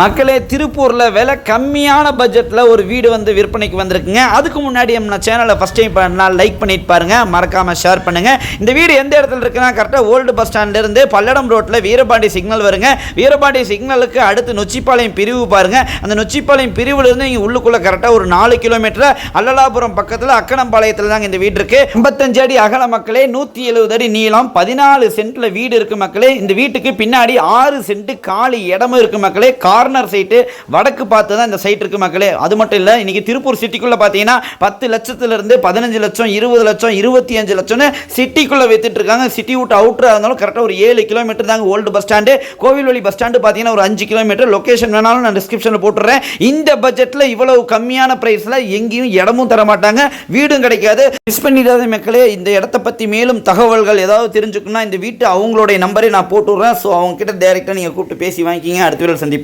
மக்களே திருப்பூரில் விலை கம்மியான பட்ஜெட்டில் ஒரு வீடு வந்து விற்பனைக்கு வந்திருக்குங்க. அதுக்கு முன்னாடி நம்ம சேனலை ஃபஸ்ட் டைம் பண்ணால் லைக் பண்ணிட்டு பாருங்கள் மறக்காமல் ஷேர் பண்ணுங்கள் இந்த வீடு எந்த இடத்துல இருக்குன்னா கரெக்டாக ஓல்டு பஸ் ஸ்டாண்ட்லேருந்து பல்லடம் ரோட்டில் வீரபாண்டி சிக்னல் வருங்க. வீரபாண்டி சிக்னலுக்கு அடுத்து நொச்சிப்பாளையம் பிரிவு பாருங்கள் அந்த நொச்சிப்பாளையம் பிரிவுலேருந்து இங்கே உள்ளுக்குள்ளே கரெக்டாக ஒரு நாலு கிலோமீட்டர் அல்லலாபுரம் பக்கத்தில் அக்கனம்பாளையத்தில் தாங்க இந்த வீடு இருக்குது ஐம்பத்தஞ்சு அடி அகல மக்களே நூற்றி எழுபது அடி நீளம் பதினாலு சென்ட்டில் வீடு இருக்குது மக்களே. இந்த வீட்டுக்கு பின்னாடி ஆறு சென்ட்டு காலி இடமும் இருக்கு மக்களே. கார் கார்னர் சைட்டு வடக்கு பார்த்து தான் இந்த சைட் இருக்கு மக்களே. அது மட்டும் இல்லை இன்னைக்கு திருப்பூர் சிட்டிக்குள்ள பார்த்தீங்கன்னா பத்து லட்சத்துல இருந்து பதினஞ்சு லட்சம் இருபது லட்சம் இருபத்தி அஞ்சு லட்சம்னு சிட்டிக்குள்ள வித்துட்டு இருக்காங்க சிட்டி விட்டு அவுட்டராக இருந்தாலும் கரெக்டாக ஒரு ஏழு கிலோமீட்டர் தாங்க old bus stand Kovilvazhi bus stand பார்த்தீங்கன்னா ஒரு அஞ்சு கிலோமீட்டர் லொகேஷன் வேணாலும் நான் டிஸ்கிரிப்ஷனில் போட்டுறேன் இந்த பட்ஜெட்டில் இவ்வளவு கம்மியான ப்ரைஸில் எங்கேயும் இடமும் தர மாட்டாங்க. வீடும் கிடைக்காது. மிஸ் பண்ணிடாத மக்களே. இந்த இடத்த பற்றி மேலும் தகவல்கள் ஏதாவது தெரிஞ்சுக்கணும்னா இந்த வீட்டு அவங்களுடைய நம்பரை நான் போட்டுடுறேன். ஸோ அவங்க கிட்ட டேரெக்டாக நீங்கள் கூப்பிட்டு பேசி வாங்கிக்கிங்க. அடுத்த வீடியோவில் சந்திப்போம்.